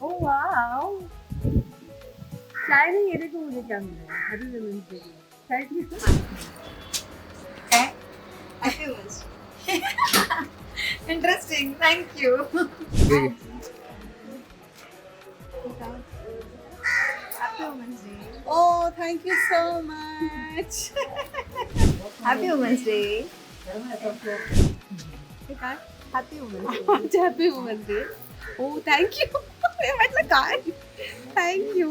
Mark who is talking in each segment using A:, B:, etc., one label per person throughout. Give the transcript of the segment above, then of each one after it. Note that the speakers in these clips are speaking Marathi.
A: Oh, wow. Shining edit movie camera. I don't remember. Shining. Okay. I feel
B: Interesting. Thank you. Happy Women's Day. Oh, thank you so much. Happy Women's Day. Hey, guys. Happy women's day happy women's day हो थँक्यू म्हटलं काय? Thank you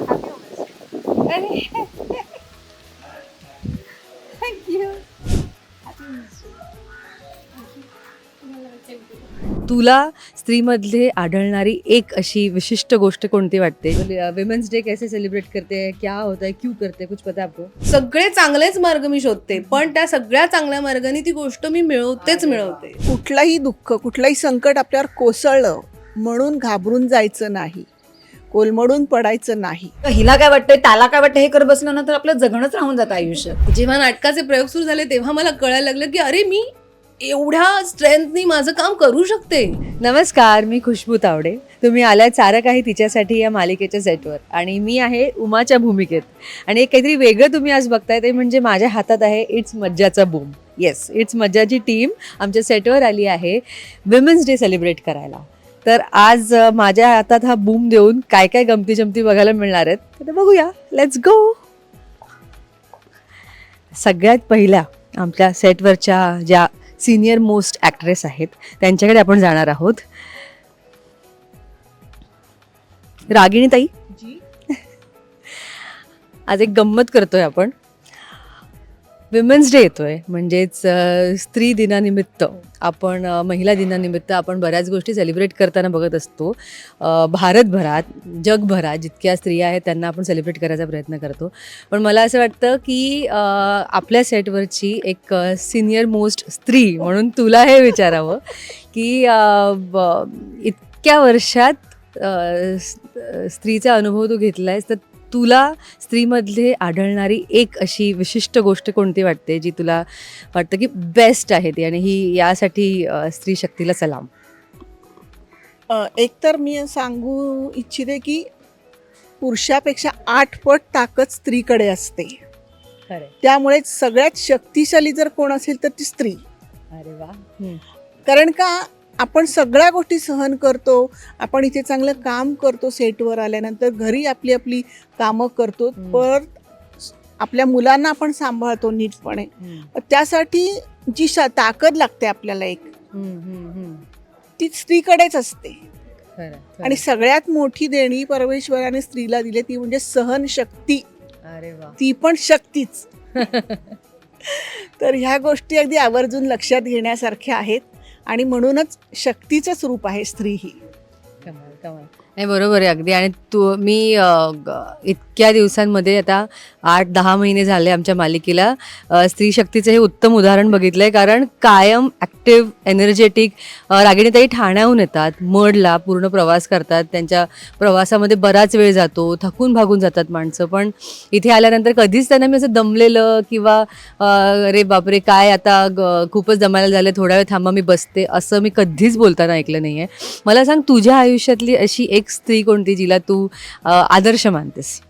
B: happy women's day thank you happy women's
C: तुला स्त्रीमधले आढळणारी एक अशी विशिष्ट गोष्ट कोणती वाटते? विमेन्स डे कैसे सेलिब्रेट करते हैं? क्या होता है? क्यों करते हैं? कुछ पता है आपको?
B: सगळे चांगलेच मार्ग मी शोधते पण त्या सगळ्या चांगल्या मार्गाने ती गोष्ट मी मिळवतेच मिळवते.
D: कुठलंही दुःख कुठलंही संकट आपल्यावर कोसळलं म्हणून घाबरून जायचं नाही. कोलमडून पडायचं नाही.
E: हिला काय वाटतंय? त्याला काय वाटतं हे करत बसलं ना तर आपलं जगणंच राहून जातं आयुष्य
B: जेव्हा नाटकाचे प्रयोग सुरू झाले तेव्हा मला कळायला लागलं की अरे मी एवढ्या स्ट्रेंथनी माझं काम करू शकते.
C: नमस्कार मी खुशबू तावडे. तुम्ही आल्या सारं काही तिच्यासाठी या मालिकेच्या सेटवर. आणि मी आहे उमाच्या भूमिकेत. आणि एक काहीतरी वेगळं तुम्ही आज बघताय ते म्हणजे माझ्या हातात आहे इट्स मज्जाचा बूम येस इट्स मज्जाची टीम आमच्या सेटवर आली आहे विमेन्स डे सेलिब्रेट करायला. तर आज माझ्या हातात हा बूम देऊन काय काय गमती जमती बघायला मिळणार आहेत तर बघूया. लेट्स गो सगळ्यात पहिल्या आमच्या सेटवरच्या ज्या सिनियर मोस्ट ॲक्ट्रेस आहेत. त्यांच्याकडे आपण जाणार आहोत. रागिणी ताई आज एक गंमत करतोय आपण. विमेन्स डे येतोय. म्हणजेच स्त्री दिनानिमित्त आपण महिला दिनानिमित्त आपण बऱ्याच गोष्टी सेलिब्रेट करताना बघत असतो. भारतभरात जगभरात जितक्या स्त्रिया आहेत त्यांना आपण सेलिब्रेट करायचा प्रयत्न करतो. पण मला असं वाटतं की आपल्या सेटवरची एक सिनियर मोस्ट स्त्री म्हणून तुला हे विचारावं की ब- इतक्या वर्षात स्त्रीचा अनुभव तू घेतला आहेस तर तुला स्त्रीमधले आढळणारी एक अशी विशिष्ट गोष्ट कोणती वाटते जी तुला वाटतं की बेस्ट आहे ती आणि ही यासाठी स्त्री शक्तीला सलाम?
D: एकतर मी सांगू इच्छिते की पुरुषापेक्षा आठ पट ताकद स्त्रीकडे असते.
C: खरं.
D: त्यामुळे सगळ्यात शक्तिशाली जर कोण असेल तर ती स्त्री.
C: अरे वा.
D: कारण का आपण सगळ्या गोष्टी सहन करतो आपण इथे चांगलं काम करतो सेटवर आल्यानंतर घरी आपली आपली कामं करतो. पर आपल्या मुलांना आपण सांभाळतो नीटपणे. त्यासाठी जी ताकद लागते आपल्याला एक ती स्त्रीकडेच असते. आणि सगळ्यात मोठी देणी परमेश्वराने स्त्रीला दिली ती म्हणजे सहनशक्ती ती पण शक्तीच. तर ह्या गोष्टी अगदी आवर्जून लक्षात घेण्यासारख्या आहेत. आणि म्हणूनच शक्तीचंच रूप आहे स्त्री ही.
C: कमाल कमाल. नाही बरोबर आहे अगदी. आणि तू मी अ, ग- इतक्या दिवसांमध्ये आता आठ दहा महिने झाले आमच्या मालिकेला. अ, स्त्री शक्तीचं हे उत्तम उदाहरण बघितलं आहे कारण कायम ॲक्टिव्ह एनर्जेटिक रागिणीताई ठाण्याहून येतात मडला पूर्ण प्रवास करतात त्यांच्या प्रवासामध्ये बराच वेळ जातो थकून भागून जातात माणसं. पण इथे आल्यानंतर कधीच त्यांना मी असं दमलेलं किंवा अ, अरे बापरे काय आता ग- खूपच दमायला झालं थोडा वेळ थांबा मी बसते असं मी कधीच बोलताना ऐकलं नाही आहे मला सांग तुझ्या आयुष्यातली अशी एक स्त्री कोणती जिला तू आदर्श मानतेस?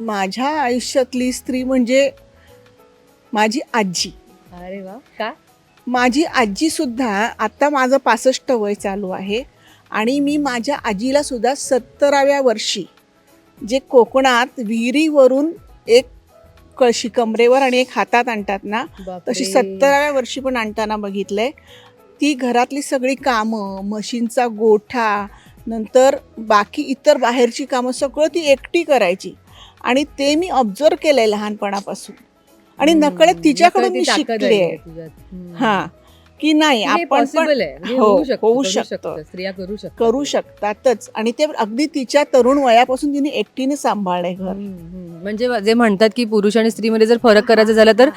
D: माझ्या आयुष्यातली स्त्री म्हणजे माझी आजी.
C: अरे वा. का?
D: माझी आजीसुद्धा आत्ता माझं पासष्ट वय चालू आहे आणि मी माझ्या आजीला सुद्धा सत्तराव्या वर्षी जे कोकणात विहिरीवरून एक कळशी कमरेवर आणि एक हातात आणतात ना तशी सत्तराव्या वर्षी पण आणताना बघितलंय. ती घरातली सगळी कामं मशीनचा गोठा नंतर बाकी इतर बाहेरची कामं सगळं ती एकटी करायची. आणि ते मी ऑब्झर्व केलंय लहानपणापासून. आणि नकळत तिच्याकडून मी शिकले हा. की नाही आपण पण
C: म्हणजे
D: हो, होऊ शकतं.
C: स्त्रिया करू शकतात.
D: करू शकतातच. आणि ते अगदी तिच्या तरुण वयापासून तिने एकटीने सांभाळलंय घर.
C: हम्म, हम्म. म्हणजे जे म्हणतात की पुरुष आणि स्त्रीमध्ये जर फरक करायचा झाला तर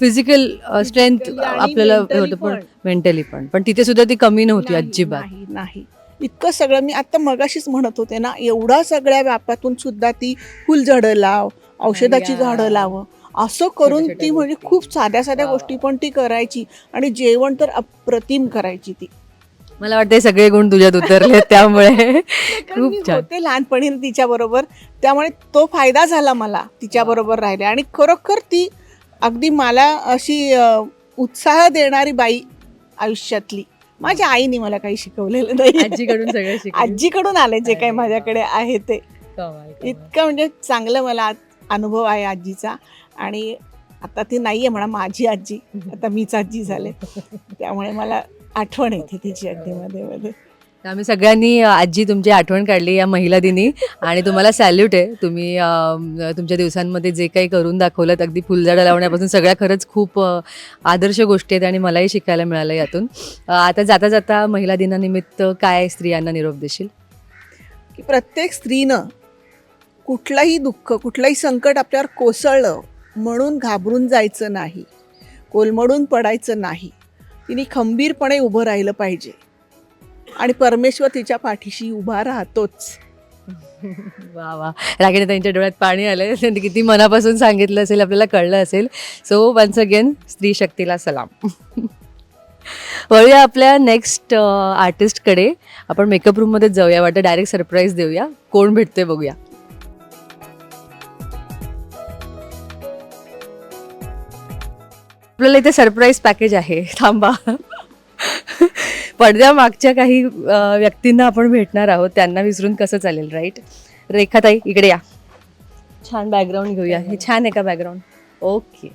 C: फिजिकल स्ट्रेंथ
D: Physically आणि
C: आपल्याला
D: mentally
C: होतं पण
D: पण.
C: मेंटली पण. पण तिथे सुद्धा ती कमी नव्हती
D: नाही,
C: अजिबात.
D: नाही नाही. इतकं सगळं मी आता मगाशीच म्हणत होते ना एवढा सगळ्या व्यापातून सुद्धा ती फुलझाडं लाव औषधाची. झाडं लाव. असं करून ती म्हणजे. खूप साध्या साध्या. गोष्टी पण ती करायची आणि जेवण तर अप्रतिम करायची ती.
C: मला वाटतं सगळे गुण तुझ्यात उतरले त्यामुळे. खूप छान.
D: होते लहानपणी तिच्या बरोबर. त्यामुळे तो फायदा झाला मला तिच्या बरोबर राहिले आणि खरोखर ती अगदी मला अशी उत्साह देणारी बाई आयुष्यातली. माझ्या आईने मला काही शिकवलेलं नाही.
C: आजीकडून सगळं शिकले
D: आजीकडून आले जे काही माझ्याकडे आहे ते. इतकं म्हणजे चांगलं मला आज अनुभव आहे आजीचा. आणि आता ती नाही आहे म्हणा माझी आजी. आता मीच आजी झाले. त्यामुळे मला आठवण येते तिची अगदी मध्ये मध्ये.
C: आम्ही सगळ्यांनी आजी तुमची आठवण काढली या महिला दिनी. आणि तुम्हाला सॅल्यूट आहे. तुम्ही तुमच्या दिवसांमध्ये जे काही करून दाखवलं अगदी फुलझाडं लावण्यापासून सगळ्या खरंच खूप आदर्श गोष्टी आहेत आणि मलाही शिकायला मिळालं यातून. आता जाता जाता महिला दिनानिमित्त काय स्त्रियांना निरोप देशील?
D: की प्रत्येक स्त्रीनं कुठलंही दुःख कुठलंही संकट आपल्यावर कोसळलं म्हणून घाबरून जायचं नाही कोलमडून पडायचं नाही. तिने खंबीरपणे उभं राहिलं पाहिजे. आणि परमेश्वर तिच्या पाठीशी उभा राहतोच.
C: वा वा. रागिणी त्यांच्या डोळ्यात पाणी आलं त्यांनी किती मनापासून सांगितलं असेल आपल्याला कळलं असेल. सो वन्स अगेन स्त्री शक्तीला सलाम. वळूया आपल्या नेक्स्ट आर्टिस्टकडे uh, आपण मेकअप रूममध्येच जाऊया. वाटतं डायरेक्ट सरप्राईज देऊया. कोण भेटते बघूया. आपल्याला इथे सरप्राईज पॅकेज आहे. थांबा. पडद्यामागच्या काही व्यक्तींना आपण भेटणार आहोत. त्यांना विसरून कसं चालेल राईट रेखाताई इकडे या. छान बॅकग्राऊंड घेऊया. हे छान आहे का बॅकग्राऊंड ओके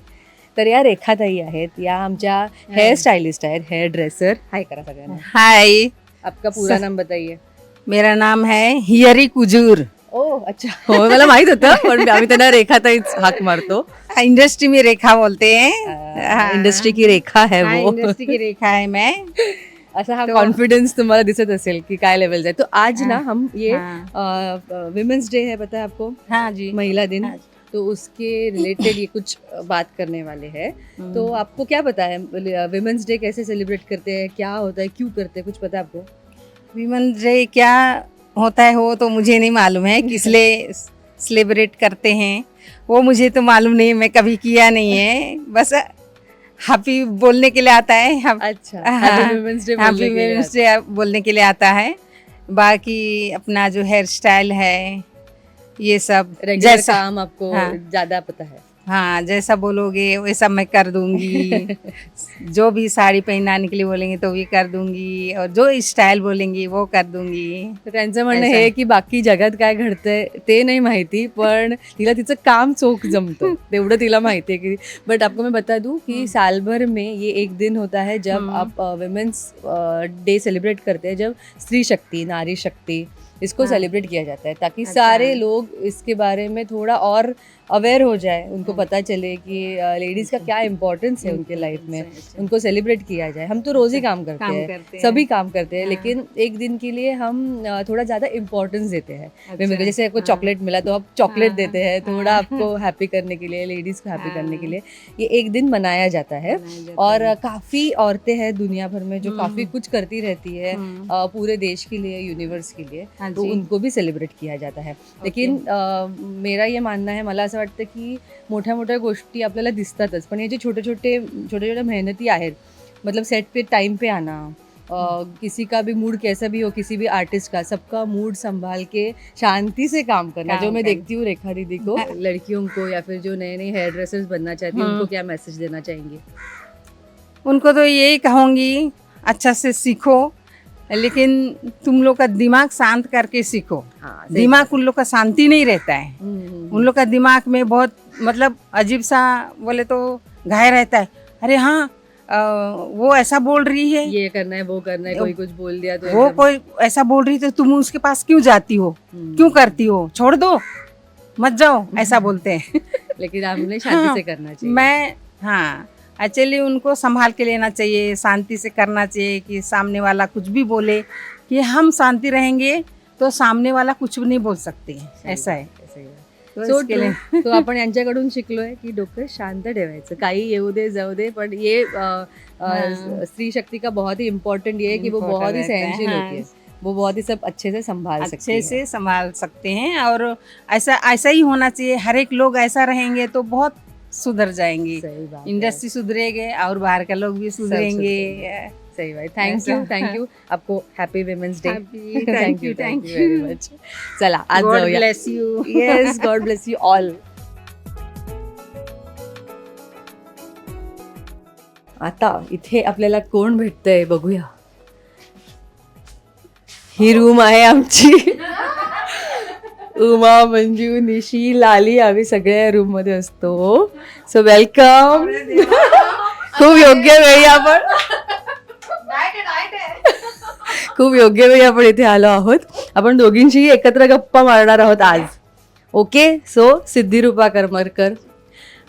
C: तर या रेखाताई आहेत. या आमच्या हेअर स्टाइलिस्ट आहेत. हेअर ड्रेसर हाय करा सगळ्यांना.
F: हाय
C: आपका पूरा नाम बताइए.
F: मेरा नाम है हियरी कुजूर.
C: ओ अच्छा. हो मला माहीत होतं पण आम्ही त्यांना रेखाताईच हाक मारतो.
F: इंडस्ट्री में रेखा बोलते हैं। हाँ।
C: इंडस्ट्री की रेखा है
F: हाँ,
C: वो।
F: इंडस्ट्री की रेखा है मैं।
C: असा हा कॉन्फिडेंस तुम्हाला दिसत असेल की काय लेवल जाए तो आज ना
F: हाँ,
C: हम ये
F: हाँ,
C: डे है पता है आपको?
F: हाँ जी।
C: महिला दिन।
F: हाँ।
C: तो उसके रिलेटेड ये कुछ बात करने वाले हैं।
F: हम्म।
C: तो आपको क्या पता है विमेंस डे कैसे सेलिब्रेट करते हैं क्या होता है क्यों करते हैं कुछ पता है आपको?
F: विमन डे क्या होता है वो तो मुझे नहीं मालूम है किस लिए सेलिब्रेट करते हैं। वो मुझे तो मालूम नहीं मैं कभी किया नहीं है। बस हैप्पी बोलने के लिए आता है।
C: अच्छा
F: हाँ,
C: अच्छा women's day
F: happy women's day बोलने के लिए आता है। बाकी अपना जो हेयर स्टाइल है ये सब जैसा
C: काम आपको
F: हाँ।
C: ज़्यादा पता है।
F: हाँ जैसा बोलोगे वैसा मैं कर दूँगी जो भी साड़ी पहनाने के लिए बोलेंगे तो भी कर दूँगी और जो स्टाइल बोलेंगी वो कर दूँगी
C: तर त्यांचं म्हणणं हे की बाकी जगात काय घडतंय ते नाही माहिती पण तिला तिचं काम चोख जमतं तेवढं तिला माहिती आहे की बट आपको मैं बता दूँ कि साल भर में ये एक दिन होता है जब
F: हम्म.
C: आप विमेंस डे सेलिब्रेट करते हैं जब स्त्री शक्ति नारी शक्ति इसको
F: हाँ.
C: सेलिब्रेट किया जाता है ताकि
F: अच्छा.
C: सारे लोग इसके बारे में थोड़ा और अवेयर हो जाए उनको
F: हाँ.
C: पता चले कि लेडीज़ का क्या इम्पोर्टेंस है उनके लाइफ में। उनको सेलिब्रेट किया जाए। हम तो रोज ही काम करते हैं। सभी काम करते हैं
F: हाँ।
C: लेकिन एक दिन के लिए हम थोड़ा ज़्यादा इम्पोर्टेंस देते हैं।
F: अच्छा,
C: जैसे आपको
F: हाँ।
C: चॉकलेट मिला तो आप चॉकलेट
F: हाँ,
C: देते हैं थोड़ा
F: हाँ।
C: आपको हैप्पी करने के लिए लेडीज़ को हैप्पी करने के
F: हाँ।
C: लिए। ये एक दिन मनाया जाता है। और काफ़ी औरतें हैं दुनिया भर में जो
F: हम्म,
C: काफ़ी
F: हम्म।
C: कुछ करती रहती है
F: हम्म,
C: पूरे देश के लिए यूनिवर्स के लिए।
F: हाँ
C: तो उनको भी सेलिब्रेट किया जाता है। लेकिन मेरा ये मानना है मला असं वाटतं की मोठ्या मोठ्या गोष्टी आपल्याला दिसतातच. पण हे जे छोटे छोटे छोटे छोटे मेहनती आहेत मतलब सेट पे टाइम पे आना किसी का भी मूड कैसा भी हो किसी भी आर्टिस्ट का सबका मूड संभाल के शांति से काम करना
F: काम
C: जो मैं देखती हूँ रेखा दीदी को। लड़कियों को या फिर जो नए नए हेयर ड्रेसर्स बनना चाहती हैं। उनको क्या मैसेज देना चाहेंगे?
F: उनको तो यही कहूँगी अच्छा से सीखो लेकिन तुम लोग का दिमाग शांत करके सीखो।
C: हाँ
F: दिमाग उन लोग का शांति नहीं रहता है।
C: हम्म,
F: उन लोग का दिमाग में बहुत मतलब अजीब सा बोले तो घाय रहता है। अरे हाँ वो ऐसा बोल रही है।
C: ये करना है वो करना है कोई कुछ बोल दिया तो
F: वो कोई ऐसा बोल रही तो तुम उसके पास क्यों जाती हो?
C: हम्म।
F: क्यों करती हो? छोड़ दो। मत जाओ ऐसा बोलते हैं।
C: लेकिन हमने शांति
F: हाँ,
C: से करना चाहिए।
F: मैं हाँ एक्चुअली उनको संभाल के लेना चाहिए शांति से करना चाहिए कि सामने वाला कुछ भी बोले कि हम शांति रहेंगे तो सामने वाला कुछ भी नहीं बोल सकते हैं ऐसा है तो
C: true.
F: लिए
C: तो आपण यांच्याकडून शिकलोय की डोकं शांत ठेवायचं काही येऊ दे जाऊ दे पण ये. स्त्री शक्ति का बहुत ही इम्पोर्टेंट ये है कि वो बहुत ही सहनशील. होती है वो बहुत ही सब अच्छे से संभाल सकती
F: अच्छे से संभाल सकते हैं और ऐसा ऐसा ही होना चाहिए हर एक लोग ऐसा रहेंगे तो बहुत सुधर जाएँगी. इंडस्ट्री सुधरेगे और बाहर का लोग भी सुधरेंगे।
C: सही बात थँक यू. थँक यू आपको happy women's day
F: thank you, thank
C: very
F: you.
C: Much चला आज
F: God bless you
C: yes God bless you all आता इथे आपल्याला कोण भेटतंय बघूया। ही रूम आहे आमची। उमा मंजू निशी लाली आम्ही सगळ्या रूममध्ये असतो. सो वेलकम खूप योग्य वेळी आपण खूप योग्य वेळी आपण इथे आलो आहोत. आपण दोघींशीही एकत्र गप्पा मारणार आहोत आज. ओके सो सिद्धिरूपा करमरकर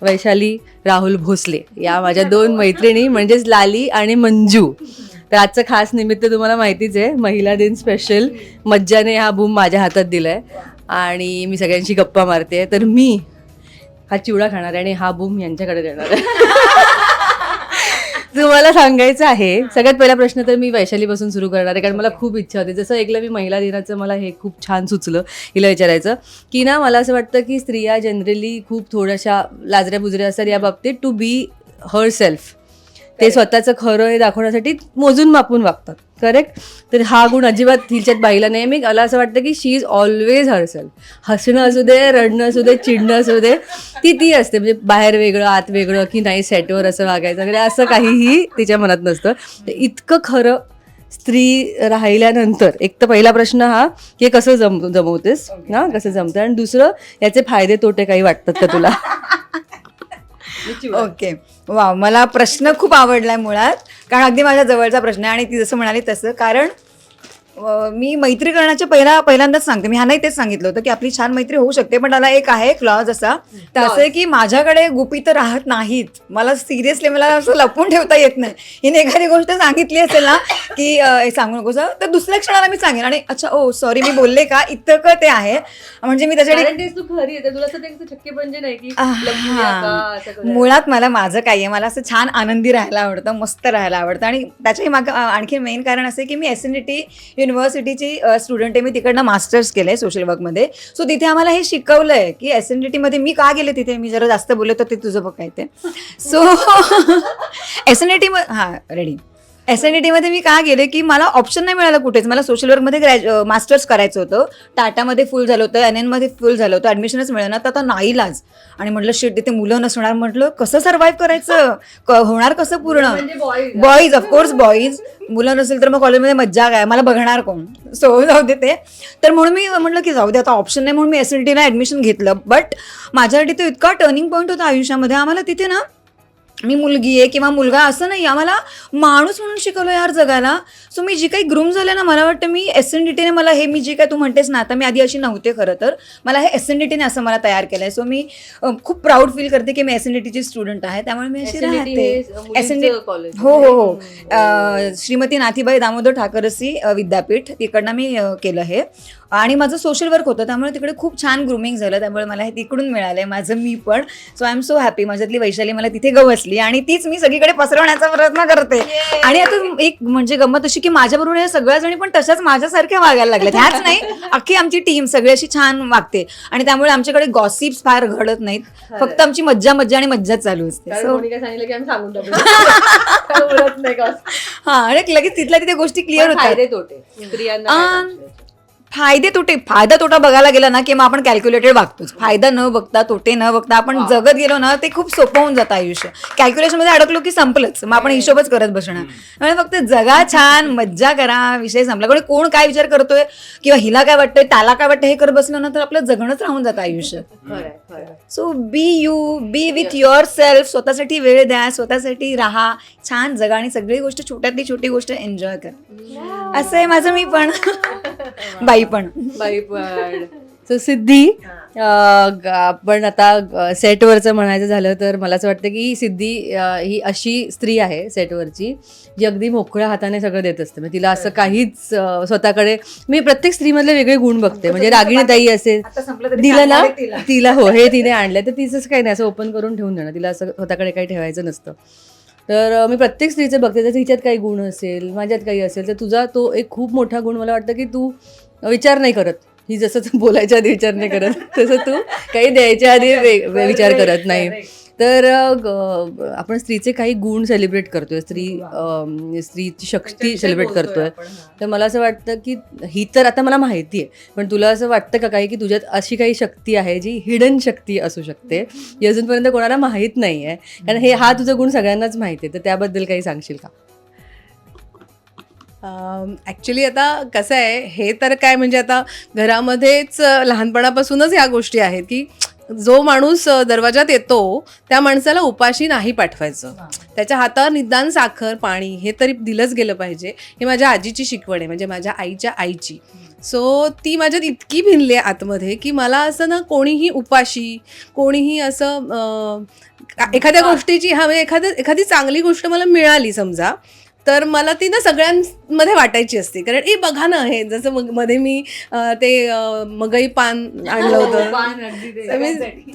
C: वैशाली राहुल भोसले या माझ्या दोन मैत्रिणी म्हणजेच लाली आणि मंजू. तर आजचं खास निमित्त तुम्हाला माहितीच आहे महिला दिन स्पेशल मज्जाने हा बूम माझ्या हातात दिलाय. आणि मी सगळ्यांशी गप्पा मारते तर मी हा चिवडा खाणार आहे आणि हा बूम यांच्याकडे देणार आहे. तुम्हाला सांगायचं आहे सगळ्यात पहिला प्रश्न तर मी वैशालीपासून सुरू करणार आहे कारण मला खूप इच्छा होती. जसं ऐकलं मी महिला दिनाचं मला हे खूप छान सुचलं हिला विचारायचं की ना मला असं वाटतं की स्त्रिया जनरली खूप थोड्याशा लाजऱ्या बुजऱ्या असतात या बाबतीत टू बी हर सेल्फ ते स्वतःचं खरं हे दाखवण्यासाठी मोजून मापून वागतात. करेक्ट तर हा गुण अजिबात हिच्यात बाईला नाही मी मला असं वाटतं की she is always herself हसणं असू दे रडणं असू दे चिडणं असू दे ती ती असते. म्हणजे बाहेर वेगळं आत वेगळं की नाही सेटवर असं वागायचं वगैरे असं काहीही तिच्या मनात नसतं. तर इतकं खरं स्त्री राहिल्यानंतर एक तर पहिला प्रश्न हा की कसं जम जमवतेस? ना कसं जमतं आणि दुसरं याचे फायदे तोटे काही वाटतात का तुला?
E: ओके वा मला प्रश्न खूप आवडलाय मुळात. कारण अगदी माझ्या जवळचा प्रश्न आहे आणि ती जसं म्हणाली तसं. कारण मी मैत्री करण्याच्या पहिला पहिल्यांदाच सांगते. मी ह्यालाही तेच सांगितलं होतं की आपली छान मैत्री होऊ शकते पण त्याला एक आहे क्लॉज असा. तर असं आहे की माझ्याकडे गुपित राहत नाहीत. मला सिरियसली मला असं लपून ठेवता येत नाही. हिने एखादी गोष्ट सांगितली असेल ना की हे सांगू नकोस हं, तर दुसऱ्या क्षणाला मी सांगेन. आणि अच्छा ओ सॉरी मी बोलले का? इतकं ते आहे? म्हणजे मी त्याच्याकडे
C: कारण तेच तू खरी येते तुला असं ते छक्के नाही की. लपूया का, असं करायचं.
E: मुळात मला माझं काय आहे. मला असं छान आनंदी राहायला आवडतं मस्त राहायला आवडतं. आणि त्याच्याही मागं आणखी मेन कारण असं की मी एस एन डी टी युनिव्हर्सिटीची स्टुडंट आहे. मी तिकडनं मास्टर्स केलं आहे सोशल वर्कमध्ये सो तिथे आम्हाला हे शिकवलं आहे की एस एन डी टीमध्ये मी का गेले तिथे? मी जरा जास्त बोलले तर ते तुझं बघायचं so S N D T हां रेडी एस एन डी टीमध्ये मी का गेले की मला ऑप्शन नाही मिळालं कुठेच. मला सोशल वर्कमध्ये ग्रॅज्यु मास्टर्स करायचं होतं. टाटामध्ये फुल झालं होतं एन एनमध्ये फुल झालं होतं. ॲडमिशनच मिळणार तर आता नाईलाज आणि म्हटलं शेट तिथे मुलं नसणार. म्हटलं कसं सर्व्हाइव्ह करायचं? क- होणार कसं पूर्ण. बॉईज ऑफकोर्स बॉईज मुलं नसेल तर मग कॉलेजमध्ये मज्जा काय? मला बघणार कोण? सो जाऊ दे ते. तर म्हणून मी म्हटलं की जाऊ दे आता ऑप्शन नाही म्हणून मी एस एन टीला ॲडमिशन घेतलं. बट माझ्यासाठी तो इतका टर्निंग पॉईंट होता आयुष्यामध्ये. आम्हाला तिथे ना मी मुलगी आहे किंवा मुलगा असं नाही आम्हाला माणूस म्हणून शिकवलं यार जगायला सो मी जी काही ग्रूम झाले ना मला वाटतं मी एस एन डी टीने मला हे मी जे काय तू म्हणतेस ना आता मी आधी अशी नव्हते खरं तर. मला हे एस एन डी टीने असं मला तयार केलं आहे सो मी खूप प्राऊड फील करते की मी एस एन डी टीची स्टुडंट आहे. त्यामुळे मी अशी राहते. एस एन
C: मुलींचं college.
E: हो हो हो. श्रीमती नाथीबाई दामोदर ठाकरसी विद्यापीठ. तिकडनं मी केलं हे. आणि माझं सोशल वर्क होतं. त्यामुळे तिकडे खूप छान ग्रुमिंग झालं. त्यामुळे मला हे तिकडून मिळालंय. माझं मी पण. So I am so happy माझ्यातली Vaishali मला तिथे गवसली आणि तीच मी सगळीकडे पसरवण्याचा प्रयत्न करते. आणि आता एक म्हणजे गंमत अशी की माझ्याबरोबर या सगळ्या जणी पण तशाच माझ्यासारख्या वागायला लागल्यात. ह्याच नाही अख्खी आमची टीम सगळी अशी छान वागते. आणि त्यामुळे आमच्याकडे गॉसिप्स फार घडत नाहीत. फक्त आमची मज्जा मज्जा आणि मज्जाच चालू असते. हा आणि लगेच तिथल्या तिथे गोष्टी क्लिअर होतात. फायदे तोटे? फायदे तोटे बघायला गेला ना की मग आपण कॅल्क्युलेटेड वागतोच. फायदा न बघता तोटे न बघता आपण जगत गेलो ना ते खूप सोपं होऊन जातं आयुष्य. कॅल्क्युलेशनमध्ये अडकलो की संपलंच. मग आपण हिशोबच करत बसणार. त्यामुळे फक्त जगा छान मज्जा करा विषय संपला. कोणी कोण काय विचार करतोय किंवा हिला काय वाटतंय त्याला काय वाटतं हे करत बसलं ना तर आपलं जगणंच राहून जातं आयुष्य. So be you be with yourself स्वतःसाठी वेळ द्या स्वतःसाठी राहा. छान जगा आणि सगळी गोष्ट छोट्यातली छोटी गोष्ट एन्जॉय करा. असं आहे माझं मी पण. बाई पण.
C: बाई पण. सो सिद्धी आपण आता सेटवरचं म्हणायचं झालं तर मला असं वाटतं की सिद्धी ही अशी स्त्री आहे सेटवरची जी अगदी मोकळ्या हाताने सगळं देत असते. म्हणजे तिला असं काहीच स्वतःकडे मी प्रत्येक स्त्रीमधले वेगळे गुण बघते. म्हणजे रागिणी ताई असेल दिलं ना
E: तिला.
C: तिला हो हे तिने आणलं तर तिचंच काही नाही असं ओपन करून ठेवून देणं. तिला असं स्वतःकडे काही ठेवायचं नसतं. तर मी प्रत्येक स्त्रीचं बघते. तर तिच्यात काही गुण असेल माझ्यात काही असेल तर तुझा तो एक खूप मोठा गुण मला वाटतं की तू विचार नाही करत. ही जसं तू बोलायच्या आधी विचार नाही करत तसं तू काही द्यायच्या आधी विचार करत नाही. तर आपण स्त्रीचे काही गुण सेलिब्रेट करतोय. स्त्री स्त्रीची शक्ती सेलिब्रेट करतोय. तर मला असं वाटतं की ही तर आता मला माहिती आहे. पण तुला असं वाटतं का काही की तुझ्यात अशी काही शक्ती आहे जी हिडन शक्ती असू शकते? जी अजूनपर्यंत कोणाला माहीत नाही आहे कारण हे हा तुझा गुण सगळ्यांनाच माहिती आहे. तर त्याबद्दल काही सांगशील का?
B: ॲक्च्युली आता कसं आहे हे तर काय म्हणजे आता घरामध्येच लहानपणापासूनच ह्या गोष्टी आहेत की जो माणूस दरवाजात येतो त्या माणसाला उपाशी नाही पाठवायचं. त्याच्या हातावर निदान साखर पाणी हे तरी दिलंच गेलं पाहिजे. हे माझ्या आजीची शिकवण आहे म्हणजे माझ्या आईच्या आईची. सो ती माझ्यात इतकी भिनली आहे आतमध्ये की मला असं ना कोणीही उपाशी कोणीही असं एखाद्या गोष्टीची हा म्हणजे एखाद्या एखादी चांगली गोष्ट मला मिळाली समजा तर मला ती ना सगळ्यांमध्ये वाटायची असते. कारण ए बघा ना हे जसं मग मध्ये मी ते मगई पान आणलं होतं.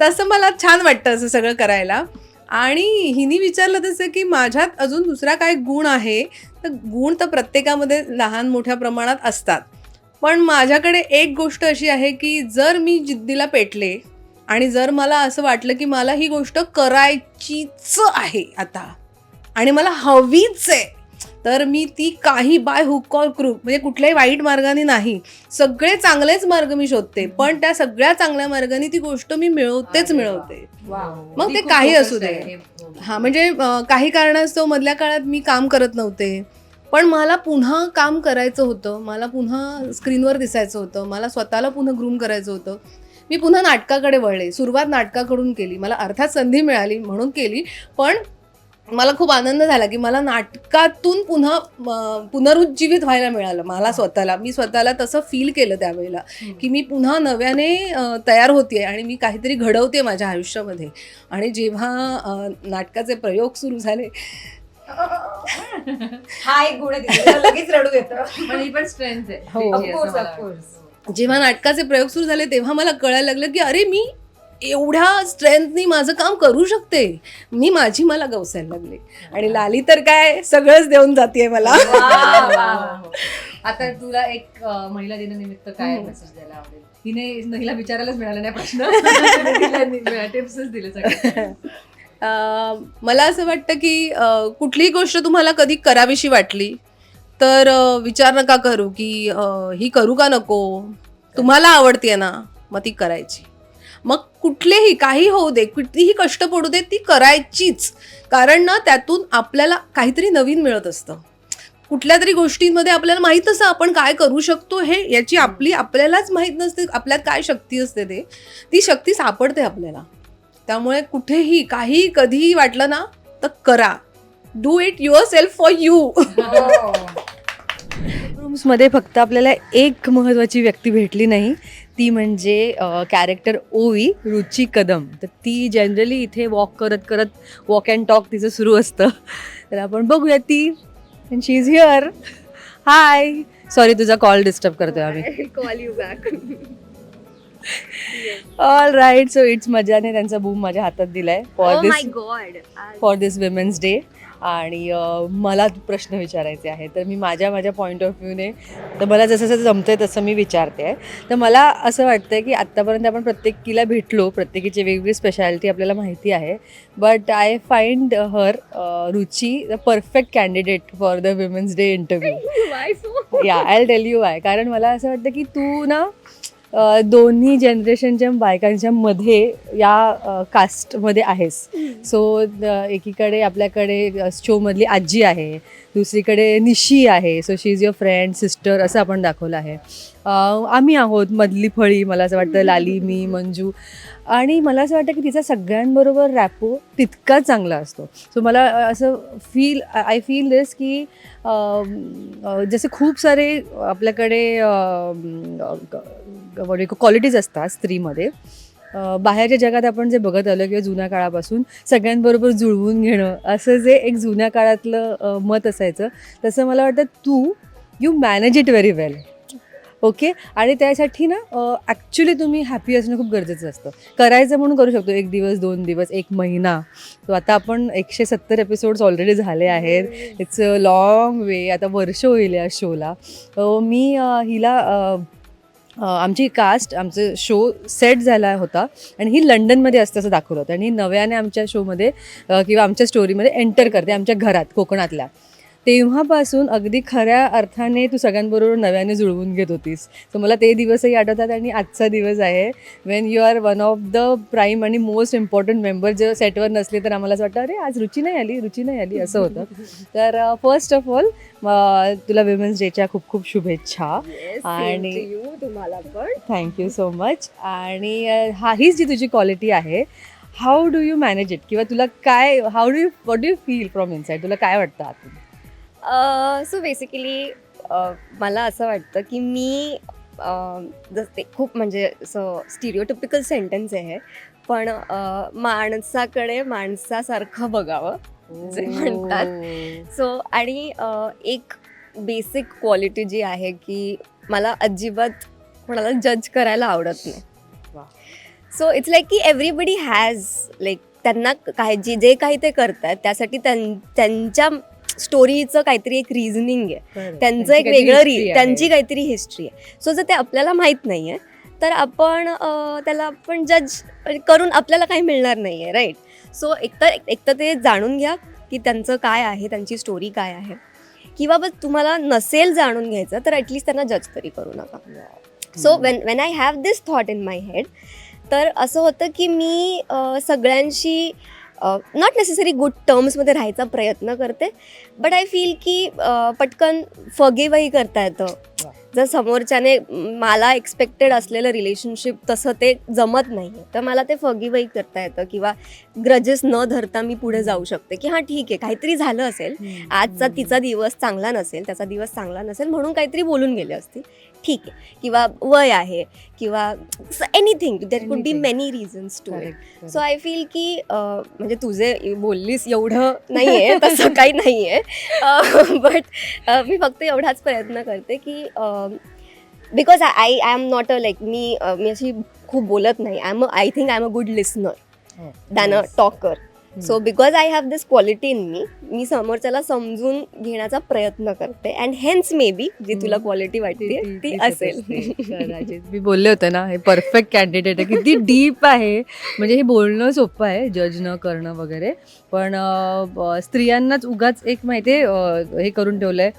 B: तसं मला छान वाटतं असं सगळं करायला. आणि हिनी विचारलं तसं की माझ्यात अजून दुसरा काय गुण आहे? तर गुण तर प्रत्येकामध्ये लहान मोठ्या प्रमाणात असतात. पण माझ्याकडे एक गोष्ट अशी आहे की जर मी जिद्दीला पेटले आणि जर मला असं वाटलं की मला ही गोष्ट करायचीच आहे आता आणि मला हवीच आहे तर मी ती काही बाय हुक ऑर क्रूक म्हणजे कुठल्याही वाईट मार्गाने नाही. सगळे चांगलेच मार्ग मी शोधते पण त्या सगळ्या चांगल्या मार्गाने ती गोष्ट मी मिळवतेच मिळवते. मग ते काही असू दे. हा म्हणजे काही कारणास्तव मधल्या काळात मी काम करत नव्हते. पण मला पुन्हा काम करायचं होतं मला पुन्हा स्क्रीनवर दिसायचं होतं मला स्वतःला पुन्हा ग्रूम करायचं होतं. मी पुन्हा नाटकाकडे वळले. सुरुवात नाटकाकडून केली. मला अर्थात संधी मिळाली म्हणून केली. पण मला खूप आनंद झाला की मला नाटकातून पुन्हा पुनरुज्जीवित व्हायला मिळालं मला स्वतःला. मी स्वतःला तसं फील केलं त्यावेळेला की मी पुन्हा नव्याने तयार होते आणि मी काहीतरी घडवते माझ्या आयुष्यामध्ये. आणि जेव्हा नाटकाचे प्रयोग सुरू झाले
E: हा एक गुण. लगेच रडू येतं.
C: पण ही पण स्ट्रेंथ आहे.
B: हो. जेव्हा नाटकाचे प्रयोग सुरू झाले तेव्हा मला कळायला लागलं की अरे मी एवढ्या स्ट्रेंथनी माझं काम करू शकते. मी माझी मला गवसायला लागले. आणि लाली तर काय सगळंच देऊन जाते मला.
C: आता तुला एक महिला दिनानिमित्त काय. मेसेज द्यायला आवडेल? हिने हिला विचारायलाच मिळाला नाही प्रश्न. टिप्सच दिले सगळे
B: मला असं वाटतं की कुठलीही गोष्ट तुम्हाला कधी करावीशी वाटली तर विचार नका करू की ही करू का नको? तुम्हाला आवडते ना मग ती करायची. मग कुठलेही काही होऊ दे कितीही कष्ट पडू दे ती करायचीच. कारण ना त्यातून आपल्याला काहीतरी नवीन मिळत असतं. कुठल्या तरी गोष्टींमध्ये आपल्याला माहीत असतं आपण काय करू शकतो हे याची आपली आपल्यालाच माहीत नसते आपल्यात काय शक्ती असते ते ती शक्ती सापडते आपल्याला. त्यामुळे कुठेही काही कधीही वाटलं ना तर करा. Do it yourself for you
C: रूम्समध्ये फक्त आपल्याला एक महत्त्वाची व्यक्ती भेटली नाही ती म्हणजे कॅरेक्टर ओवी रुची कदम. तर ती जनरली इथे वॉक करत करत वॉक अँड टॉक तिचं सुरू असतं. तर आपण बघूया ती. And she is here hi sorry तुझा कॉल डिस्टर्ब करतोय आम्ही.
B: Call you back
C: all right so it's मजाने त्यांचा बूम माझ्या हातात दिलाय for this
A: God
C: for this women's day आणि मला प्रश्न विचारायचे आहे तर मी माझ्या माझ्या पॉईंट ऑफ व्ह्यूने तर मला जसं जसं जमतंय तसं मी विचारते आहे तर मला असं वाटतं की आत्तापर्यंत आपण प्रत्येकीला भेटलो प्रत्येकीची वेगवेगळी स्पेशालिटी आपल्याला माहिती आहे. But I find her Ruchi the perfect candidate for the women's day interview या आय टेल यू आय कारण मला असं वाटतं की तू ना दोन्ही जनरेशनच्या बायकांच्या मध्ये या कास्टमध्ये आहेस. सो एकीकडे आपल्याकडे शोमधली आजी आहे. दुसरीकडे निशी आहे. So she is your friend sister असं आपण दाखवलं आहे. आम्ही आहोत मधली फळी मला असं वाटतं लाली मी मंजू. आणि मला असं वाटतं की तिचा सगळ्यांबरोबर रॅपो तितकाच चांगला असतो. सो मला असं फील आय फील दिस की जसे खूप सारे आपल्याकडे क्वालिटीज असतात स्त्रीमध्ये. बाहेरच्या जगात आपण जे बघत आलो किंवा जुन्या काळापासून सगळ्यांबरोबर जुळवून घेणं असं जे एक जुन्या काळातलं मत असायचं तसं मला वाटतं तू you manage it very well okay? आणि त्यासाठी ना ॲक्च्युली तुम्ही हॅपी असणं खूप गरजेचं असतं. करायचं म्हणून करू शकतो. एक दिवस दोन दिवस एक महिना. तो आता आपण एकशे सत्तर एपिसोड्स ऑलरेडी झाले आहेत. इट्स अ लॉंग वे आता वर्ष होईल या शोला मी हिला आमची कास्ट आमचं शो सेट झाला होता आणि ही लंडनमध्ये असतं असं दाखवलं होतं. आणि ही नव्याने आमच्या शोमध्ये किंवा आमच्या स्टोरीमध्ये एंटर करते आमच्या घरात कोकणातल्या. तेव्हापासून अगदी खऱ्या अर्थाने तू सगळ्यांबरोबर नव्याने जुळवून घेत होतीस. तर मला ते दिवसही आठवतात आणि आजचा दिवस आहे. When you are one of the prime आणि मोस्ट इम्पॉर्टंट मेंबर जे सेटवर नसले तर आम्हाला असं वाटतं अरे आज रुची नाही आली रुची नाही आली असं होतं. तर फर्स्ट ऑफ ऑल तुला विमेन्स डेच्या खूप खूप शुभेच्छा. आणि
B: तुम्हाला पण.
C: थँक्यू सो मच आणि अ, हा हीच जी तुझी क्वालिटी आहे how do you manage it किंवा तुला काय how do you what do you feel from inside तुला काय वाटतं आतून?
G: सो बेसिकली मला असं वाटतं की मी जस ते खूप म्हणजे असं स्टिरिओटिपिकल सेंटेन्स आहे पण माणसाकडे माणसासारखं बघावं जे म्हणतात. सो आणि एक बेसिक क्वालिटी जी आहे की मला अजिबात कोणाला जज करायला आवडत नाही. सो इट्स लाईक की एव्हरीबडी हॅज लाईक त्यांना काय जे जे काही ते करतात त्यासाठी त्यां त्यांच्या स्टोरीचं काहीतरी एक रिझनिंग आहे. त्यांचं एक वेगळं री त्यांची काहीतरी हिस्ट्री आहे. सो जर ते आपल्याला माहीत नाही आहे तर आपण त्याला आपण जज करून आपल्याला काही मिळणार नाही आहे राईट सो एकतर एकतर ते जाणून घ्या की त्यांचं काय आहे त्यांची स्टोरी काय आहे. किंवा बस तुम्हाला नसेल जाणून घ्यायचं तर ॲटलिस्ट त्यांना जज तरी करू नका. So when when I have this thought in my head तर असं होतं की मी सगळ्यांशी नॉट नेसेसरी गुड टर्म्समध्ये राहायचा प्रयत्न करते. बट आय फील की पटकन फगेवही करता येतं. जर समोरच्याने मला एक्सपेक्टेड असलेलं रिलेशनशिप तसं ते जमत नाही आहे तर मला ते फगीवही करता येतं किंवा ग्रजेस न धरता मी पुढे जाऊ शकते की हां ठीक आहे काहीतरी झालं असेल. आजचा तिचा दिवस चांगला नसेल त्याचा दिवस चांगला नसेल म्हणून काहीतरी बोलून गेले असतील. ठीक आहे. किंवा वय आहे किंवा anything there could be. Many reasons to it so I feel की अं, म्हणजे तुझे बोललीस एवढं नाही आहे तसं काही नाही आहे बट मी फक्त एवढाच प्रयत्न करते की because I I am not a like मी अं, मी अशी खूप बोलत नाही. I am I think I am a good listener than a talker so because I have this quality in me मी समोरच्याला समजून घेण्याचा प्रयत्न करते. अँड हेन्स मे बी जी तुला क्वालिटी वाटते ती असेल.
C: मी बोलले होते ना हे परफेक्ट कॅन्डिडेट आहे. किती डीप आहे. म्हणजे हे बोलणं सोपं आहे जज न करणं वगैरे. पण स्त्रियांनाच उगाच एक माहिती हे करून ठेवलंय.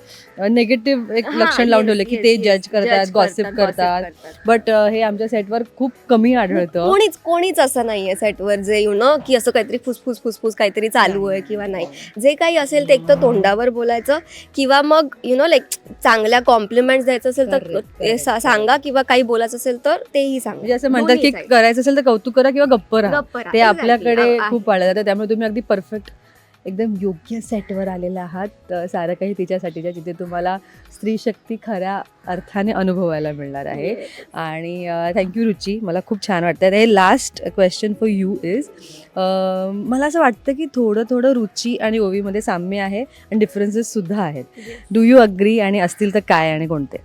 C: नेगेटिव्ह एक लक्षण लावून ठेवलं की ते. जज करतात गॉसिप करतात बट हे आमच्या सेटवर खूप कमी आढळतं.
G: कोणीच कोणीच असं नाहीये सेटवर जे यु नो की असं काहीतरी फुसफुस फुसफुस काहीतरी चालू आहे किंवा नाही जे काही असेल ते एक तर तोंडावर बोलायचं किंवा मग यु नो लाईक चांगल्या कॉम्प्लिमेंट्स द्यायचं असेल तर ते. सा- सांगा किंवा काही बोलायचं असेल तर तेही सांगा
C: म्हणजे असं म्हणतात की
G: दोन्ही side.
C: करायचं असेल तर कौतुक करा किंवा गप्प राहा
G: गप्प राहा.
C: ते
G: Exactly.
C: आपल्याकडे
G: आ-.
C: खूप पाळलं जातं त्यामुळे तुम्ही अगदी परफेक्ट एकदम योग्य सेटवर आलेले आहात. सारं काही तिच्यासाठीच्या जिथे तुम्हाला स्त्री शक्ती खऱ्या अर्थाने अनुभवायला मिळणार आहे. आणि थँक्यू रुची. मला खूप छान वाटतं हे last question for you is मला असं वाटतं की थोडं थोडं रुची आणि ओवीमध्ये साम्य आहे आणि डिफरन्सेस सुद्धा आहेत. डू यू अग्री आणि असतील तर काय आणि कोणते?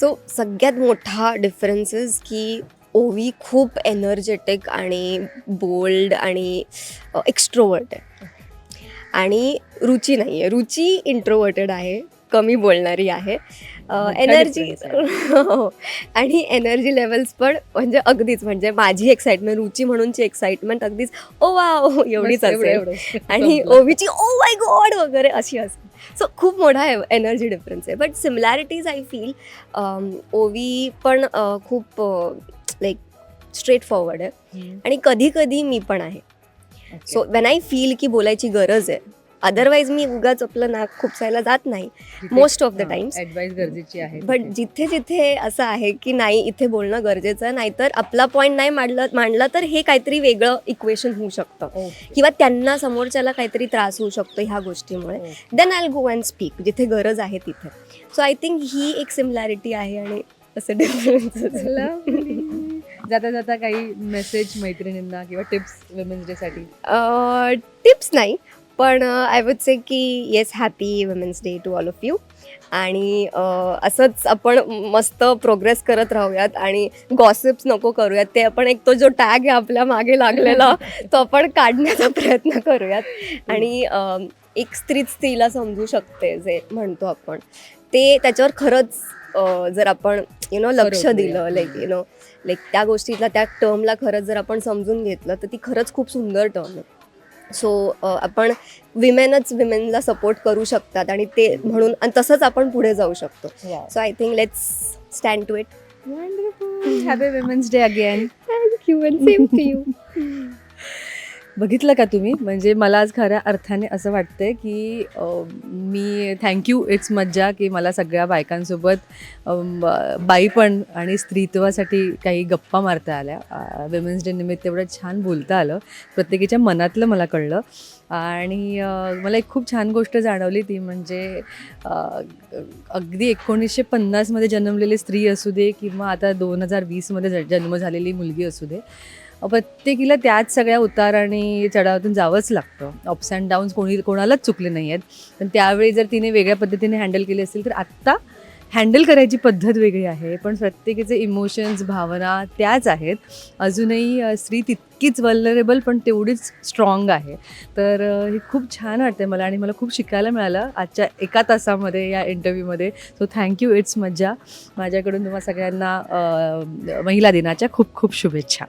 G: सो सगळ्यात मोठा डिफरन्सेस की ओवी खूप एनर्जेटिक आणि बोल्ड आणि एक्स्ट्रोवर्ट आहे. आणि रुची नाही आहे रुची इंट्रोवर्टेड आहे कमी बोलणारी आहे एनर्जी
C: difference
G: आणि एनर्जी लेवल्स पण म्हणजे अगदीच म्हणजे माझी एक्साइटमेंट रुची म्हणूनची एक्साइटमेंट अगदीच ओ वा एवढीच
C: बस एवढं-
G: असेल
C: एवढंच.
G: आणि
C: संपलं.
G: ओवीची ओ माय गॉड वगैरे अशी असते सो खूप मोठा एनर्जी डिफरन्स आहे but similarities I feel Ovi पण खूप लाईक स्ट्रेट फॉरवर्ड आहे. आणि कधी कधी मी पण आहे. सो वेन आय फील की बोलायची गरज आहे अदरवाईज मी उगाच आपलं नाक खुपसायला जात नाही the
C: हां,
G: times.
C: advice गरजेची आहे
G: बट. जिथे जिथे असं आहे की नाही इथे बोलणं गरजेचं आहे नाहीतर आपला पॉईंट नाही मांडलं मांडला तर हे काहीतरी वेगळं इक्वेशन होऊ शकतं. किंवा त्यांना समोरच्याला काहीतरी त्रास होऊ शकतो ह्या गोष्टीमुळे. Then I go and speak जिथे गरज आहे तिथे सो आय थिंक ही एक सिमिलॅरिटी आहे आणि असे
C: Lovely. जाता जाता काही मेसेज मैत्रिणींना किंवा टिप्स वुमेन्स डे साठी?
G: टिप्स नाही पण आय वुड से की yes happy women's day to all of you आणि असंच आपण मस्त प्रोग्रेस करत राहूयात आणि गॉसिप्स नको करूयात. ते आपण एक तो जो टॅग आहे आपल्या मागे लागलेला तो आपण काढण्याचा प्रयत्न करूयात. आणि एक स्त्रीच स्त्रीला समजू शकते जे म्हणतो आपण. ते त्याच्यावर खरंच जर आपण यु नो लक्ष. दिलं लाईक यु नो लाईक त्या गोष्टीला त्या टर्मला खरंच जर आपण समजून घेतलं तर ती खरंच खूप सुंदर टर्म आहे. सो आपण विमेनच विमेनला सपोर्ट करू शकतात आणि ते म्हणून आणि तसंच आपण पुढे जाऊ शकतो. So I think let's stand to it
C: happy women's day again
G: thank you and same to you
C: बघितलं का तुम्ही? म्हणजे मला आज खऱ्या अर्थाने असं वाटतंय की मी थँक्यू इट्स मज्जा की मला सगळ्या बायकांसोबत बाईपण आणि स्त्रीत्वासाठी काही गप्पा मारता आल्या. विमेन्स डे निमित्त एवढं छान बोलता आलं. प्रत्येकीच्या मनातलं मला कळलं. आणि मला एक खूप छान गोष्ट जाणवली ती म्हणजे अगदी एकोणीसशे पन्नासमध्ये जन्मलेली स्त्री असू दे किंवा आता दोन हजार वीसमध्ये ज- जन्म झालेली मुलगी असू दे प्रत्येकीला त्याच सगळ्या उतार आणि चढावातून जावंच लागतं. अप्स अँड डाऊन्स कोणी कोणालाच चुकले नाही आहेत पण त्यावेळी जर तिने वेगळ्या पद्धतीने हँडल केली असेल तर आत्ता हँडल करायची पद्धत वेगळी आहे. पण प्रत्येकीचे इमोशन्स भावना त्याच आहेत. अजूनही स्त्री तितकीच वल्लरेबल पण तेवढीच स्ट्रॉंग आहे. तर हे खूप छान वाटते मला आणि मला खूप शिकायला मिळालं आजच्या एका तासामध्ये या इंटरव्ह्यूमध्ये सो थँक्यू इट्स मज्जा. माझ्याकडून तुम्हा सगळ्यांना महिला दिनाच्या खूप खूप शुभेच्छा.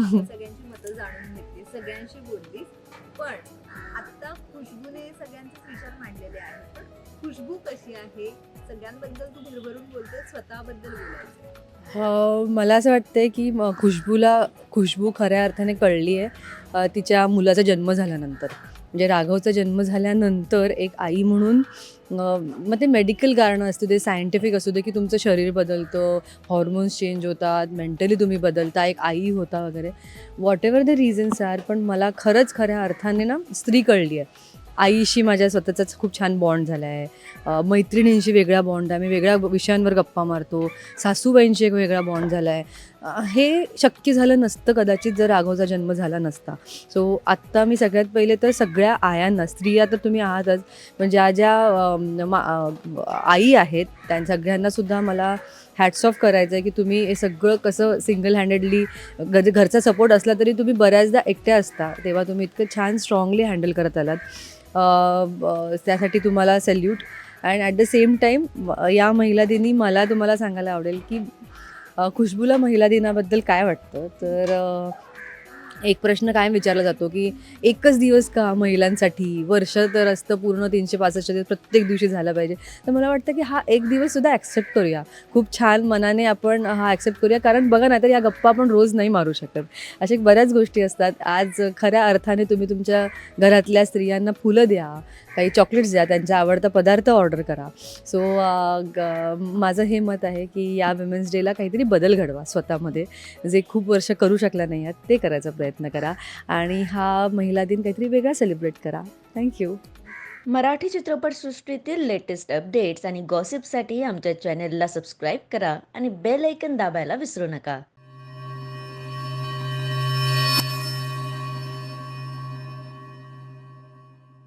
B: सगळ्यांना सगळ्यांची मतं जाणून घेतली. सगळ्यांशी बोलली पण आता खुशबूने सगळ्यांचे विचार मांडलेले आहेत. पण खुशबू कशी आहे? सगळ्यांबद्दल तू भरभरून बोलते स्वतःबद्दल बोलायचं
C: अ, मला असं वाटतंय की म- खुशबूला खुशबू खऱ्या अर्थाने कळली आहे तिच्या मुलाचा जन्म झाल्यानंतर. म्हणजे राघवचा जन्म झाल्यानंतर एक आई म्हणून मग ते मेडिकल कारणं असू दे सायंटिफिक असू दे की तुमचं शरीर बदलतं हॉर्मोन्स चेंज होतात मेंटली तुम्ही बदलता एक आई होता वगैरे. Whatever the reasons are पण मला खरंच खऱ्या अर्थाने ना स्त्री कळली आहे. आईशी माझ्या स्वतःचाच खूप छान बॉन्ड झाला आहे मैत्रिणींशी वेगळा बॉन्ड आहे. मी वेगळ्या विषयांवर गप्पा मारतो. सासूबाईंशी एक वेगळा बॉन्ड झाला आहे हे शक्य झालं नसतं कदाचित जर राघवचा जन्म झाला नसता. सो आत्ता मी सगळ्यात पहिले तर सगळ्या आयांना स्त्रिया तर तुम्ही आहातच पण ज्या ज्या मा- आई आहेत त्या सगळ्यांनासुद्धा मला हॅट्स ऑफ करायचं आहे की तुम्ही हे सगळं कसं सिंगल हँडेडली घरचा सपोर्ट असला तरी तुम्ही बऱ्याचदा एकट्या असता. तेव्हा तुम्ही इतकं छान स्ट्रॉंगली हँडल करत आलात. त्यासाठी तुम्हाला salute and at the same time या महिला दिनी मला तुम्हाला सांगायला आवडेल की खुशबूला महिला दिनाबद्दल काय वाटतं? तर एक प्रश्न काय विचारला जातो की एकच दिवस का महिलांसाठी? वर्ष तर असतं पूर्ण तीनशे पासष्ट दिवस प्रत्येक दिवशी झालं पाहिजे. तर मला वाटतं की हा एक दिवससुद्धा ॲक्सेप्ट करूया. खूप छान मनाने आपण हा ॲक्सेप्ट करूया. कारण बघा ना तर या गप्पा आपण रोज नाही मारू शकत. अशा बऱ्याच गोष्टी असतात. आज खऱ्या अर्थाने तुम्ही तुमच्या घरातल्या स्त्रियांना फुलं द्या. काही चॉकलेट्स द्या त्यांचा आवडता पदार्थ ऑर्डर करा. सो माझं हे मत आहे की या विमेन्स डेला काहीतरी बदल घडवा स्वतःमध्ये. जे खूप वर्ष करू शकला नाही आहेत ते करायचा प्रयत्न करा. आणि हा महिला दिन काहीतरी वेगळा सेलिब्रेट करा. थँक्यू
H: मराठी चित्रपटसृष्टीतील लेटेस्ट अपडेट्स आणि गॉसिपसाठी आमच्या चॅनेलला सबस्क्राईब करा आणि बेल ऐकन दाबायला विसरू नका.